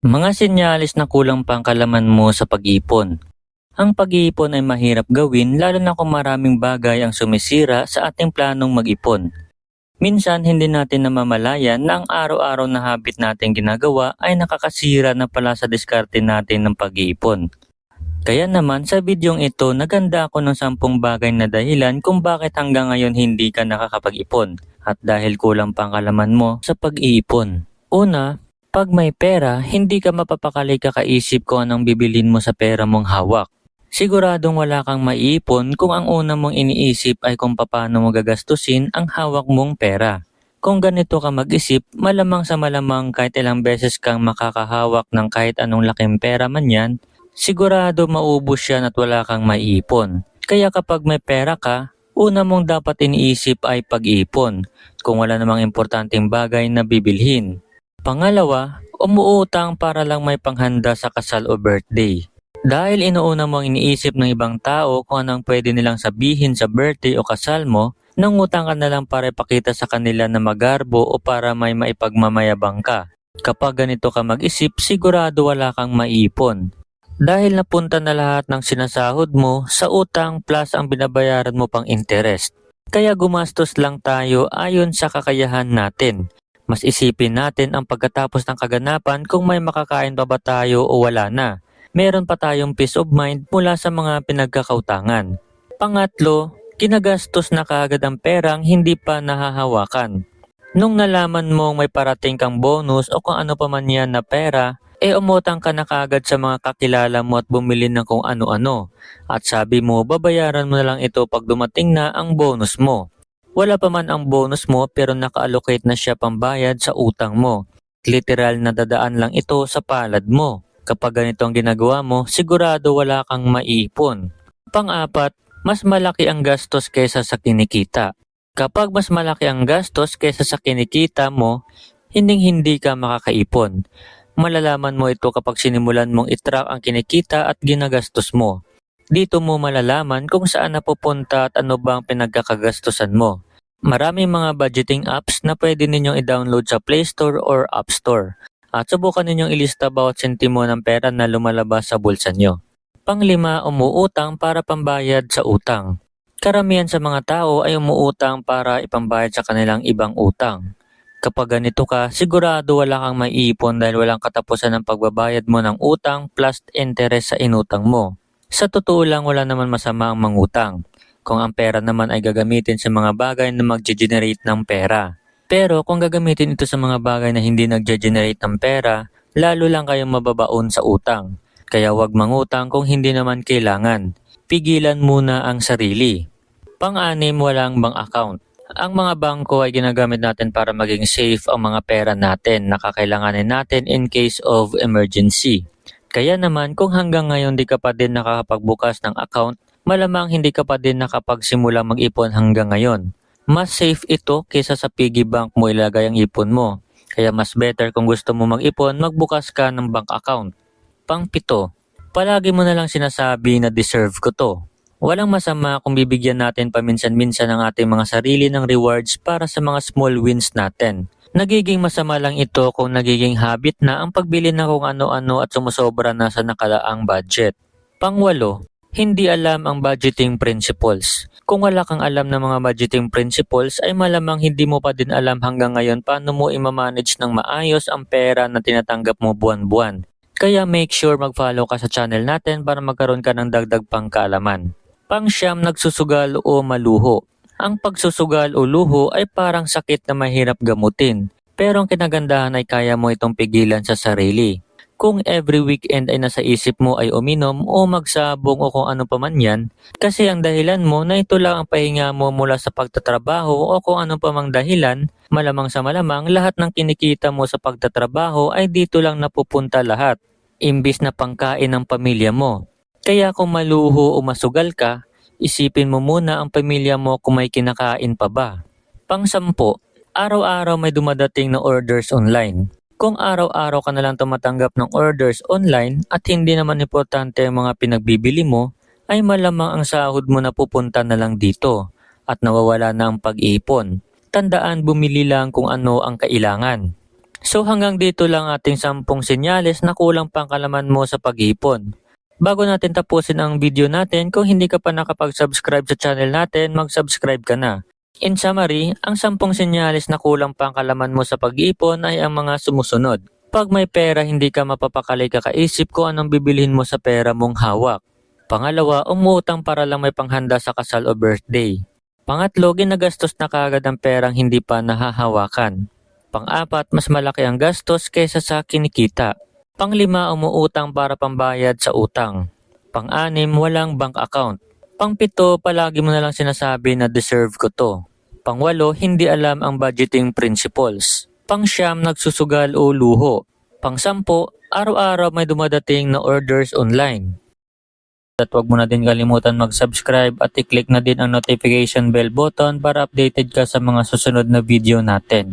Mga sinyalis na kulang pa ang kalaman mo sa pag-iipon. Ang pag-iipon ay mahirap gawin lalo na kung maraming bagay ang sumisira sa ating planong mag-ipon. Minsan hindi natin namamalayan na ang araw-araw na habit natin ginagawa ay nakakasira na pala sa diskarte natin ng pag-iipon. Kaya naman sa bidyong ito naganda ako ng sampung bagay na dahilan kung bakit hanggang ngayon hindi ka nakakapag-ipon at dahil kulang pang kalaman mo sa pag-iipon. Una, pag may pera, hindi ka mapapakali kakaisip kung anong bibilin mo sa pera mong hawak. Siguradong wala kang maiipon kung ang una mong iniisip ay kung paano mo gagastusin ang hawak mong pera. Kung ganito ka mag-isip, malamang sa malamang kahit ilang beses kang makakahawak ng kahit anong laking pera man yan, sigurado maubos yan at wala kang maiipon. Kaya kapag may pera ka, una mong dapat iniisip ay pag-ipon kung wala namang importanteng bagay na bibilhin. Pangalawa, umuutang para lang may panghanda sa kasal o birthday. Dahil inuuna mo ang iniisip ng ibang tao kung anong pwede nilang sabihin sa birthday o kasal mo, nangutang ka na lang para ipakita sa kanila na magarbo o para may maipagmamayabang ka. Kapag ganito ka mag-isip, sigurado wala kang maipon. Dahil napunta na lahat ng sinasahod mo sa utang plus ang binabayaran mo pang interest. Kaya gumastos lang tayo ayon sa kakayahan natin. Mas isipin natin ang pagkatapos ng kaganapan kung may makakain pa ba tayo o wala na. Meron pa tayong peace of mind mula sa mga pinagkakautangan. Pangatlo, kinagastos na kaagad ang perang hindi pa nahahawakan. Nung nalaman mong may parating kang bonus o kung ano pa man yan na pera, e umutang ka na kaagad sa mga kakilala mo at bumili ng kung ano-ano. At sabi mo, babayaran mo na lang ito pag dumating na ang bonus mo. Wala pa man ang bonus mo pero naka-allocate na siya pambayad sa utang mo. Literal na dadaan lang ito sa palad mo. Kapag ganito ang ginagawa mo, sigurado wala kang maiipon. Pang-apat, mas malaki ang gastos kaysa sa kinikita. Kapag mas malaki ang gastos kaysa sa kinikita mo, hinding-hindi ka makakaipon. Malalaman mo ito kapag sinimulan mong itrack ang kinikita at ginagastos mo. Dito mo malalaman kung saan napupunta at ano ba ang pinagkakagastusan mo. Maraming mga budgeting apps na pwede ninyong i-download sa Play Store or App Store. At subukan ninyong ilista bawat sentimo ng pera na lumalabas sa bulsa nyo. Panglima, umuutang para pambayad sa utang. Karamihan sa mga tao ay umuutang para ipambayad sa kanilang ibang utang. Kapag ganito ka, sigurado wala kang maiipon dahil walang katapusan ng pagbabayad mo ng utang plus interest sa inutang mo. Sa totoo lang wala naman masama ang mangutang. Kung ang pera naman ay gagamitin sa mga bagay na mag-generate ng pera. Pero kung gagamitin ito sa mga bagay na hindi nag-generate ng pera, lalo lang kayong mababaon sa utang. Kaya huwag mangutang kung hindi naman kailangan. Pigilan muna ang sarili. Pang-anim, walang bank account. Ang mga bangko ay ginagamit natin para maging safe ang mga pera natin na kakailanganin natin in case of emergency. Kaya naman kung hanggang ngayon di ka pa din nakakapagbukas ng account, malamang hindi ka pa din nakapagsimula mag-ipon hanggang ngayon. Mas safe ito kaysa sa piggy bank mo ilagay ang ipon mo. Kaya mas better kung gusto mo mag-ipon, magbukas ka ng bank account. Pang-pito, palagi mo na lang sinasabi na deserve ko to. Walang masama kung bibigyan natin paminsan-minsan ang ating mga sarili ng rewards para sa mga small wins natin. Nagiging masama lang ito kung nagiging habit na ang pagbili ng kung ano-ano at sumusobra na sa nakalaang budget. Pangwalo, hindi alam ang budgeting principles. Kung wala kang alam ng mga budgeting principles ay malamang hindi mo pa din alam hanggang ngayon paano mo imamanage ng maayos ang pera na tinatanggap mo buwan-buwan. Kaya make sure mag-follow ka sa channel natin para magkaroon ka ng dagdag pang kaalaman. Pangsyam nagsusugal o maluho. Ang pagsusugal o luho ay parang sakit na mahirap gamutin. Pero ang kinagandahan ay kaya mo itong pigilan sa sarili. Kung every weekend ay nasa isip mo ay uminom o magsabong o kung ano pa man yan, kasi ang dahilan mo na ito lang ang pahinga mo mula sa pagtatrabaho o kung ano pa mang dahilan, malamang sa malamang lahat ng kinikita mo sa pagtatrabaho ay dito lang napupunta lahat, imbis na pangkain ng pamilya mo. Kaya kung maluho o masugal ka, isipin mo muna ang pamilya mo kung may kinakain pa ba. Pang-sampo, araw-araw may dumadating na orders online. Kung araw-araw ka na lang tumatanggap ng orders online at hindi naman importante ang mga pinagbibili mo, ay malamang ang sahod mo na pupunta na lang dito at nawawala na ang pag-iipon. Tandaan bumili lang kung ano ang kailangan. So hanggang dito lang ating sampung senyales na kulang pang kalaman mo sa pag-iipon. Bago natin tapusin ang video natin, kung hindi ka pa nakapag-subscribe sa channel natin, mag-subscribe ka na. In summary, ang sampung senyales na kulang pang kalaman mo sa pag-iipon ay ang mga sumusunod. Pag may pera, hindi ka mapapakali kakaisip kung anong bibilhin mo sa pera mong hawak. Pangalawa, umuutang para lang may panghanda sa kasal o birthday. Pangatlo, ginagastos na kaagad ang perang hindi pa nahahawakan. Pang-apat, mas malaki ang gastos kaysa sa kinikita. Panglima, umuutang para pambayad sa utang. Pang-anim, walang bank account. Pangpito, palagi mo na lang sinasabi na deserve ko to. Pangwalo, hindi alam ang budgeting principles. Pangsyam, nagsusugal o luho. Pangsampo, araw-araw may dumadating na orders online. At huwag mo na din kalimutan mag-subscribe at i-click na din ang notification bell button para updated ka sa mga susunod na video natin.